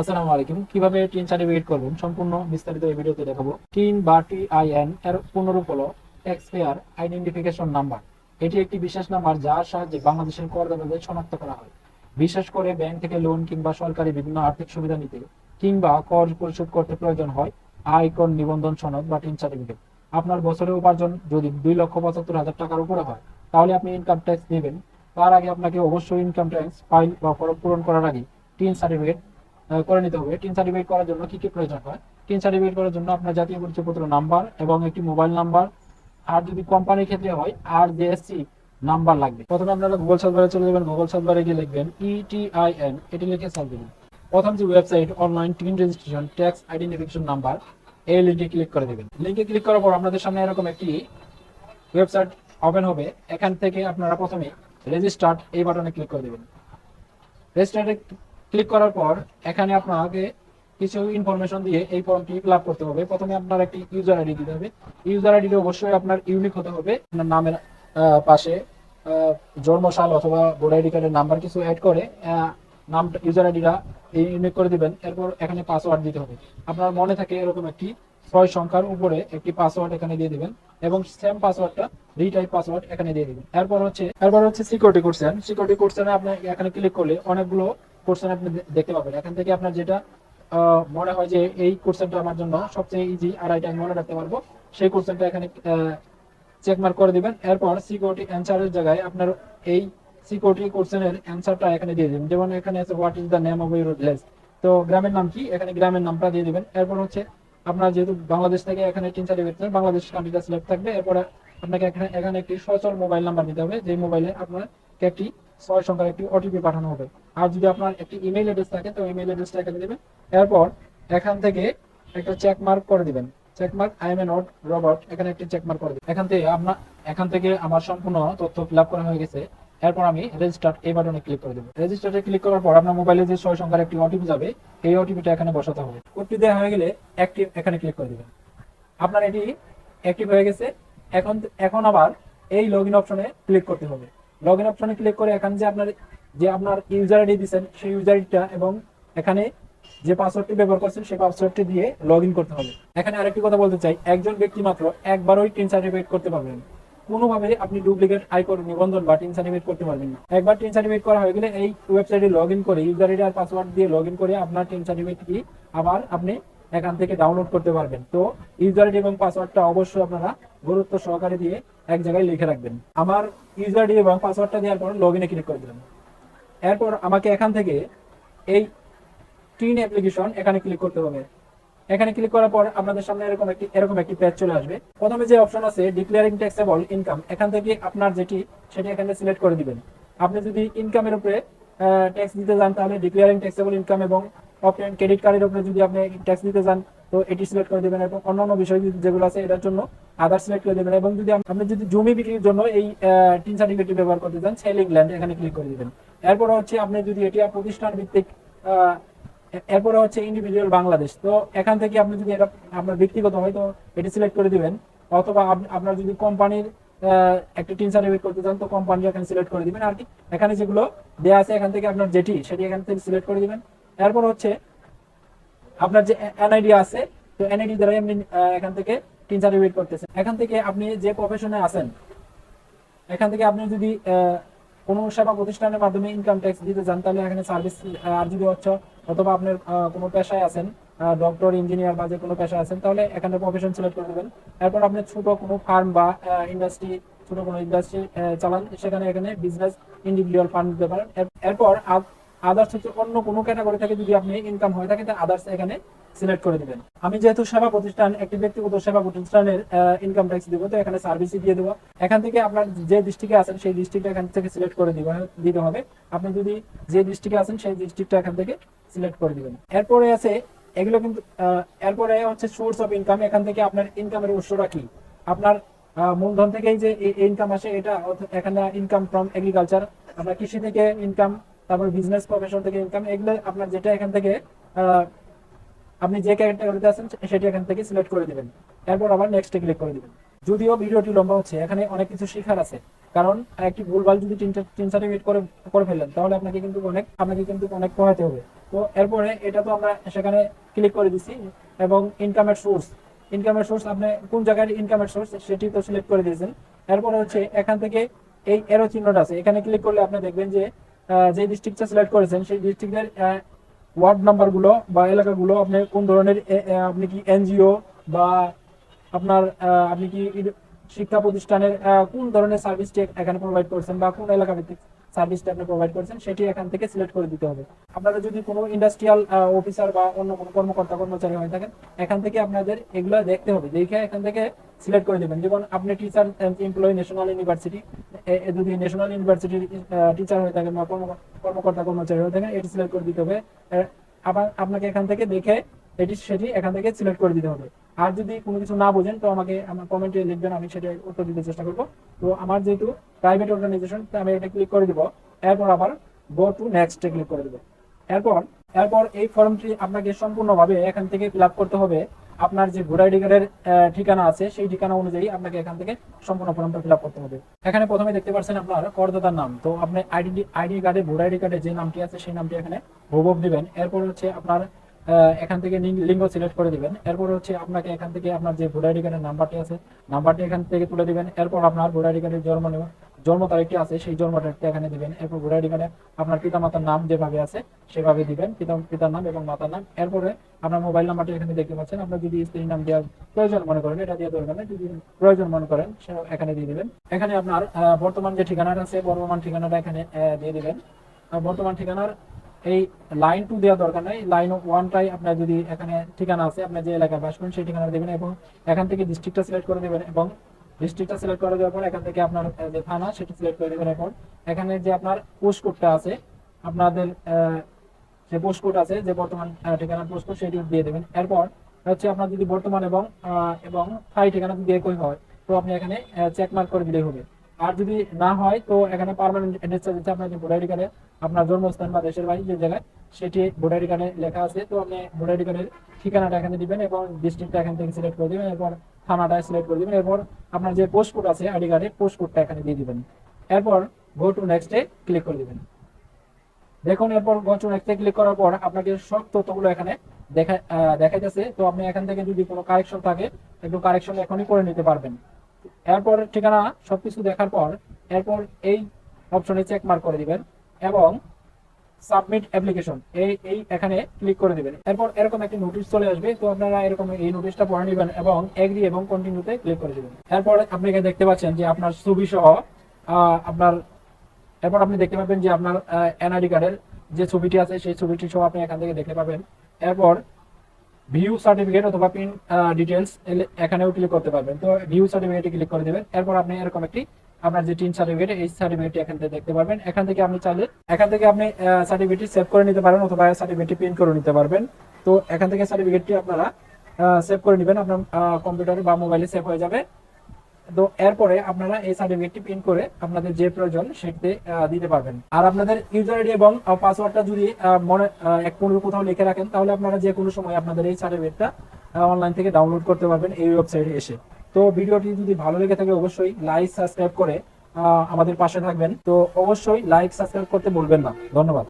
আসসালামু আলাইকুম। কীভাবে টিন সার্টিফিকেট করবেন সম্পূর্ণ বিস্তারিত এই ভিডিওতে দেখাবো। টিন বা এর হলো ট্যাক্সপেয়ার আইডেন্টিফিকেশন নাম্বার। এটি একটি বিশেষ নাম্বার যার সাহায্যে বাংলাদেশের করদাতাদের শনাক্ত করা হয়। বিশেষ করে ব্যাংক থেকে লোন কিংবা সরকারি বিভিন্ন আর্থিক সুবিধা নিতে কিংবা কর পরিশোধ করতে প্রয়োজন হয় আয়কর নিবন্ধন সনদ বা টিন সার্টিফিকেট আপনার বছরের উপার্জন যদি দুই লক্ষ পঁচাত্তর হাজার টাকার উপরে হয়, তাহলে আপনি ইনকাম ট্যাক্স দেবেন। তার আগে আপনাকে অবশ্যই ইনকাম ট্যাক্স ফাইল বা ফর্ম পূরণ করার আগে টিন সার্টিফিকেট করে নিতে হবে। টিন সার্টিফিকেট করার জন্য কি কি প্রয়োজন হয়? টিন সার্টিফিকেট করার জন্য আপনার জাতীয় পরিচয়পত্র নাম্বার এবং একটি মোবাইল নাম্বার আর যদি কোম্পানির ক্ষেত্রে হয় আর জেএসসি নাম্বার লাগবে। প্রথমে আপনারা গুগল সার্ভারে চলে যাবেন। গুগল সার্ভারে গিয়ে লিখবেন E ইটিআইএন এটি লিখে সার্চ দিবেন। প্রথম যে website online TIN registration tax identification number এই লিঙ্কে ক্লিক করে দেবেন। লিঙ্কে ক্লিক করার পর আপনাদের সামনে এরকম একটি ওয়েবসাইট ওপেন হবে। এখান থেকে আপনারা প্রথমে রেজিস্টার্ড এই বাটনে ক্লিক করে দেবেন। রেজিস্টারে ক্লিক করার পর এখানে আপনাকে কিছু ইনফরমেশন দিয়ে এই ফর্মটি ফিল আপ করতে হবে। প্রথমে আপনার একটি ইউজার আইডি দিতে হবে। ইউজার আইডি অবশ্যই আপনার ইউনিক হতে হবে। আপনার নামের পাশে আহ, জন্মসাল অথবা ভোটার আইডি কার্ডের নাম্বার কিছু অ্যাড করে নাম ইউজার আইডিটা ইউনিক করে দিবেন। এরপর এখানে পাসওয়ার্ড দিতে হবে। আপনার মনে থাকে এরকম একটি ছয় সংখ্যার উপরে একটি পাসওয়ার্ড এখানে দিয়ে দিবেন এবং সেম পাসওয়ার্ডটা রিটাইপ পাসওয়ার্ড এখানে দিয়ে দিবেন। এরপর হচ্ছে এরপর হচ্ছে সিকিউরিটি কোর্সেন সিকিউরিটি কোর্সেনে আপনি এখানে ক্লিক করলে অনেকগুলো কোর্সেন আপনি দেখতে পাবেন। এখান থেকে আপনার যেটা মনে হয় যে এই কোর্সেনটা আমার জন্য সবচেয়ে ইজি আর এটা আমি মনে রাখতে পারব, সেই কোর্সেনটা এখানে চেক মার্ক করে দিবেন। এরপর সিকিউরিটি অ্যান্সারের জায়গায় আপনার এই সিকিউরিটি কোর্সেনের অ্যান্সারটা এখানে দিয়ে দিবেন। যেমন এখানে আছে what is the name of your village তো গ্রামের নাম কি? এখানে গ্রামের নামটা দিয়ে দিবেন। এরপর হচ্ছে, আপনার যেহেতু বাংলাদেশ থেকে এখানে তিন সার্টিফিকেট বাংলাদেশ কান্ট্রিটা সিলেক্ট থাকবে। এরপরে আপনাকে এখানে এখানে একটি সচল মোবাইল নাম্বার দিতে হবে। যে মোবাইলে আপনাকে একটি ছয় সংখ্যার একটি ওটিপি পাঠানো হবে। আর যদি আপনার একটি ইমেল অ্যাড্রেস থাকে, তো ইমেল অ্যাড্রেসটা এখানে দেবেন। এরপর এখান থেকে একটা চেক মার্ক করে দিবেন। Check mark I am a not robot এখানে একটি চেক মার্ক করে দিবেন। এখান থেকে আপনার, এখান থেকে আমার সম্পূর্ণ তথ্য ফিল আপ করা হয়ে গেছে। এরপর আমি রেজিস্টার এই বাটনে ক্লিক করে দেবো। রেজিস্টারে ক্লিক করার পর আপনার মোবাইলে যে ছয় সংখ্যার একটি ওটিপি যাবে এই ওটিপিটা এখানে বসাতে হবে। ওটিপি দেওয়া হয়ে গেলে অ্যাক্টিভ এখানে ক্লিক করে দিবেন। আপনার এটি অ্যাক্টিভ হয়ে গেছে। এখন এখন আবার এই লগ ইন অপশনে ক্লিক করতে হবে। লগ ইন অপশনে ক্লিক করে এখানে যে আপনার যে আপনার ইউজার আইডি দিচ্ছেন সেই ইউজার আইডিটা এবং এখানে যে পাসওয়ার্ডটি ব্যবহার করছেন, সেই পাসওয়ার্ডটি দিয়ে লগ করতে হবে। এখানে আরেকটি কথা বলতে চাই, একজন ব্যক্তি মাত্র একবারই টিন সার্টিফিকেট করতে পারবেন কোনোভাবে আপনি ডুপ্লিকেট আয়কর, নিবন্ধন বা টিন সার্টিফিকেট করতে পারবেন না। একবার টিন সার্টিফিকেট করা হয়ে গেলে এই ওয়েবসাইটে লগ করে ইউজার আইডি আর পাসওয়ার্ড দিয়ে লগ করে আপনার টিন সার্টিফিকেটটি আবার আপনি এখান থেকে ডাউনলোড করতে পারবেন। তো ইউজার আইডি এবং পাসওয়ার্ডটা অবশ্যই আপনারা গুরুত্ব সহকারে দিয়ে এক জায়গায় লিখে রাখবেন। আমার ইউজার আইডি এবং পাসওয়ার্ডটা দেওয়ার পর লগ ইনে ক্লিক করে দিলাম। এরপর আমাকে এখান থেকে এই টিন অ্যাপ্লিকেশন এখানে ক্লিক করতে হবে। এখানে ক্লিক করার পর আপনাদের সামনে এরকম একটি এরকম একটি পেজ চলে আসবে। প্রথমে যে অপশন আছে ডিক্লেয়ারিং ট্যাক্সেবল ইনকাম এখান থেকে আপনার যেটি, সেটি এখানে সিলেক্ট করে দিবেন। আপনি যদি ইনকামের উপরে ট্যাক্স দিতে যান, তাহলে ডিক্লেয়ারিং ট্যাক্সেবল ইনকাম এবং অপশন ক্রেডিট কার্ডের উপরে যদি আপনি ট্যাক্স দিতে যান তো এটি সিলেক্ট করে দেবেন এবং অন্যান্য বিষয় যেগুলো আছে এটার জন্য আদার সিলেক্ট করে দেবেন এবং যদি আপনি যদি জমি বিক্রির জন্য এই টিন সার্টিফিকেট ব্যবহার করতে চান সেলিং ল্যান্ড এখানে ক্লিক করে দিবেন। এরপর হচ্ছে আপনি যদি এটি প্রতিষ্ঠান ভিত্তিক এরপরে হচ্ছে ইন্ডিভিজুয়াল বাংলাদেশ, তো এখান থেকে আপনি যদি এটা আপনার ব্যক্তিগত হয়, তো এটি সিলেক্ট করে দিবেন। অথবা আপনার যদি কোম্পানির একটা টিন সার্টিফিকেট করতে চান, তো কোম্পানি এখানে সিলেক্ট করে দিবেন। আর কি, এখানে যেগুলো দেওয়া আছে, এখান থেকে আপনার যেটি, সেটি এখান থেকে সিলেক্ট করে দিবেন। এরপর হচ্ছে আপনার যে এনআইডি আছে, তো এনআইডি দ্বারা আপনি এখান থেকে টিন সার্টিফিকেট করতেছেন। এখান থেকে আপনি যে প্রফেশনে আছেন, এখান থেকে আপনি যদি কোনো সেবা প্রতিষ্ঠানের মাধ্যমে ইনকাম ট্যাক্স দিতে চান, তাহলে এখানে সার্ভিস আর যদি হচ্ছে অথবা আপনার কোনো পেশায় আছেন ডক্টর ইঞ্জিনিয়ার বা যে কোনো পেশায় আছেন, তাহলে এখানে প্রফেশন সিলেক্ট করে দেবেন। এরপর আপনি ছোট কোনো ফার্ম বা ইন্ডাস্ট্রি ছোট কোনো ইন্ডাস্ট্রি চালান, সেখানে এখানে বিজনেস ইন্ডিভিজুয়াল ফান্ড দিতে পারেন। এরপর আদার্স হচ্ছে অন্য কোনো ক্যাটাগরি থেকে যদি আপনি ইনকাম হয়ে থাকে আদার্স এখানে সিলেক্ট করে দিবেন। আমি যেহেতু সেবা প্রতিষ্ঠান, একটি ব্যক্তিগত সেবা প্রতিষ্ঠানের ইনকাম ট্যাক্স দিব, তো এখানে সার্ভিসই দিয়ে দেবো। এখান থেকে আপনার যে ডিস্ট্রিক্টে আছেন, সেই ডিস্ট্রিক্টটা এখান থেকে সিলেক্ট করে দিবে, দিতে হবে। আপনি যদি যে ডিস্ট্রিক্টে আছেন, সেই ডিস্ট্রিক্টটা এখান থেকে সিলেক্ট করে দিবেন। এরপরে আছে, এগুলো কিন্তু এরপরে হচ্ছে সোর্স অফ ইনকাম এখান থেকে আপনার ইনকামের উৎসটা কি? আপনার মূলধন থেকেই যে ইনকাম আসে, এটা এখানে ইনকাম ফ্রম এগ্রিকালচার আপনার কৃষি থেকে ইনকাম তারপর বিজনেস প্রফেশন থেকে ইনকাম এগুলো আপনার যেটা এখান থেকে আপনি যে ক্যাটাগরিতে আছেন, সেটি এখান থেকে সিলেক্ট করে দিবেন। এরপর আবার নেক্সটে ক্লিক করে দিবেন। যদিও ভিডিওটি লম্বা হচ্ছে, এখানে অনেক কিছু শেখার আছে। কারণ একটি ভুলভাল যদি তিন সার্টিফিকেট করে করে ফেললেন তাহলে আপনাকে কিন্তু অনেক, আপনাকে কিন্তু অনেক পড়াতে হবে। তো এরপরে এটা তো আমরা সেখানে ক্লিক করে দিছি, এবং ইনকামের সোর্স ইনকামের সোর্স আপনি কোন জায়গায় ইনকামের সোর্স সেটি তো সিলেক্ট করে দিয়েছেন। এরপরে হচ্ছে এখান থেকে এই এরো চিহ্নটা আছে, এখানে ক্লিক করলে আপনি দেখবেন যে যে ডিস্ট্রিক্টটা সিলেক্ট করেছেন, সেই ডিস্ট্রিক্টের ওয়ার্ড নাম্বারগুলো বা এলাকাগুলো আপনি কোন ধরনের আপনি কি এনজিও বা আপনার আপনি কি শিক্ষা প্রতিষ্ঠানের কোন ধরনের সার্ভিস এখানে প্রোভাইড করছেন বা কোন এলাকা ভিত্তিক? সার্ভিসটা আপনি প্রোভাইড করছেন, সেটি এখান থেকে সিলেক্ট করে দিতে হবে। আপনারা যদি কোনো ইন্ডাস্ট্রিয়াল অফিসার বা অন্য কোনো কর্মকর্তা, কর্মচারী হয়ে থাকেন, এখান থেকে আপনাদের এগুলো দেখতে হবে। দেখে এখান থেকে সিলেক্ট করে দেবেন। যেমন আপনি টিচার এমপ্লয়ি ন্যাশনাল ইউনিভার্সিটি যদি ন্যাশনাল ইউনিভার্সিটির টিচার হয়ে থাকেন বা কর্ম- কর্মকর্তা, কর্মচারী হয়ে থাকেন, এটি সিলেক্ট করে দিতে হবে। আবার আপনাকে এখান থেকে দেখে এটি, সেটি এখান থেকে সিলেক্ট করে দিতে হবে। আর যদি কোনো কিছু না বোঝেন, তো আমাকে আমার কমেন্টে লিখবেন, আমি সেটা উত্তর দিতে চেষ্টা করব। তো আমার যেহেতু প্রাইভেট অর্গানাইজেশন আমি এটা ক্লিক করে দিব। এরপর আবার গো টু নেক্সট ক্লিক করে দিব। এরপর এরপর এই ফর্মটি আপনাকে সম্পূর্ণভাবে এখান থেকে ফিল করতে হবে। আপনার যে ভোটার আইডি কার্ডের ঠিকানা আছে, সেই ঠিকানা অনুযায়ী আপনাকে এখান থেকে সম্পূর্ণ ফর্মটা ফিল করতে হবে। এখানে প্রথমে দেখতে পাচ্ছেন আপনার করদাতার নাম। তো আপনি আইডি আইডি কার্ডে ভোটার আইডি কার্ডে যে নামটি আছে, সেই নামটি এখানে হুবহু দিবেন। এরপর হচ্ছে আপনার এখান থেকে লিঙ্গ- সিলেক্ট করে দিবেন। এরপর হচ্ছে আপনাকে এখান থেকে আপনার যে ভোটার আইডি কার্ডের নাম্বারটি আছে নাম্বারটি এখান থেকে তুলে দিবেন। এরপর আপনার ভোটার আইডি কার্ডের জন্ম নেওয়া জন্ম তারিখটি আছে, সেই জন্ম তারিখটি এখানে দিবেন। এরপর ভোটার আইডি কার্ডে আপনার পিতা মাতার নাম যেভাবে আছে, সেভাবে দিবেন। পিতা পিতার নাম এবং মাতার নাম। এরপরে আপনার মোবাইল নাম্বারটি এখানে দেখতে পাচ্ছেন। আপনার যদি স্ত্রীর নাম দেওয়ার প্রয়োজন মনে করেন, এটা দিয়ে দরকার যদি প্রয়োজন মনে করেন সেটা এখানে দিয়ে দিবেন। এখানে আপনার বর্তমান যে ঠিকানাটা আছে, বর্তমান ঠিকানাটা এখানে দিয়ে দিবেন। বর্তমান ঠিকানার এই লাইন টু দেওয়া দরকার নেই। লাইন ওয়ানটাই আপনার যদি এখানে ঠিকানা আছে আপনার যে এলাকায় বাস করেন সেই ঠিকানা দেবেন এবং এখান থেকে ডিস্ট্রিক্টটা সিলেক্ট করে দেবেন এবং ডিস্ট্রিক্টটা সিলেক্ট করে দেওয়ার পর এখান থেকে আপনার যে থানা, সেটা সিলেক্ট করে দেবেন এখন। এখানে যে আপনার পোস্ট কোডটা আছে, আপনাদের যে পোস্ট কোড আছে, যে বর্তমান পোস্ট কোড সেটি দিয়ে দেবেন। এরপর হচ্ছে আপনার যদি বর্তমান এবং এবং স্থায়ী ঠিকানা যদি একই হয়, তো আপনি এখানে চেক মার্ক করে দিলেই হবে। আর যদি না হয়, তো এখানে পার্মানেন্ট অ্যাড্রেসটা দিচ্ছে আপনার যে ভোটার আইডি কার্ডে আপনার জন্মস্থান বা দেশের বাড়ি যে জায়গায়, সেটি ভোটার আইডি কার্ডে লেখা আছে। তো আপনি ভোটার আইডি কার্ডের ঠিকানাটা এখানে দিবেন এবং ডিস্ট্রিক্টটা এখান থেকে সিলেক্ট করে দিবেন এরপর থানাটা সিলেক্ট করে দিবেন এরপর আপনার যে পোস্ট কোড আছে আইডি কার্ডে পোস্ট কোডটা এখানে দিয়ে দিবেন। এরপর গো টু নেক্সটে ক্লিক করে দিবেন। দেখুন, এরপর গো টু নেক্সটে ক্লিক করার পর আপনাকে সব তথ্যগুলো এখানে দেখা দেখাইতেছে। তো আপনি এখান থেকে যদি কোনো কারেকশন থাকে, একটু কারেকশন এখনই করে নিতে পারবেন। এরপর ঠিকানা সবকিছু দেখার পর এরপর এই অপশনে চেক মার্ক করে দিবেন এবং সাবমিট অ্যাপ্লিকেশন এই এই এখানে ক্লিক করে দিবেন। এরপর এরকম একটি নোটিশ চলে আসবে, তো আপনারা এরকম এই নোটিশটা পড়ে নেবেন এবং এগ্রি এবং কন্টিনিউতে ক্লিক করে দিবেন। এরপর আপনি এখানে দেখতে পাচ্ছেন যে আপনার ছবি সহ আপনার, এরপর আপনি দেখতে পাবেন যে আপনার এনআইডি কার্ডের যে ছবিটি আছে, সেই ছবিটি সহ আপনি এখান থেকে দেখতে পাবেন। এরপর ভিউ সার্টিফিকেট অথবা পিন ডিটেলস এখানেও ক্লিক করতে পারবেন। তো ভিউ সার্টিফিকেটে ক্লিক করে দেবেন। এরপর আপনি এরকম একটি, আপনার যে টিন সার্টিফিকেট এই সার্টিফিকেট এখান থেকে দেখতে পারবেন। এখান থেকে আপনি চাইলে, এখান থেকে আপনি সার্টিফিকেটটি সেভ করে নিতে পারেন অথবা সার্টিফিকেটটি প্রিন্ট করে নিতে পারবেন। তো এখান থেকে সার্টিফিকেটটি আপনারা সেভ করে নেবেন। আপনার কম্পিউটারে বা মোবাইলে সেভ হয়ে যাবে। তো এরপরে আপনারা এই সার্টিফিকেটটি প্রিন্ট করে আপনাদের যে প্রয়োজন আহ, দিতে পারবেন। আর আপনাদের ইউজার আইডি এবং পাসওয়ার্ডটা যদি মনে এক পনেরো কোথাও লিখে রাখেন তাহলে আপনারা যে কোনো সময় আপনাদের এই সার্টিফিকেটটা অনলাইন থেকে ডাউনলোড করতে পারবেন এই ওয়েবসাইটে এসে। তো ভিডিওটি যদি ভালো লেগে থাকে অবশ্যই লাইক সাবস্ক্রাইব করে আমাদের পাশে থাকবেন। তো অবশ্যই লাইক সাবস্ক্রাইব করতে বলবেন না। ধন্যবাদ।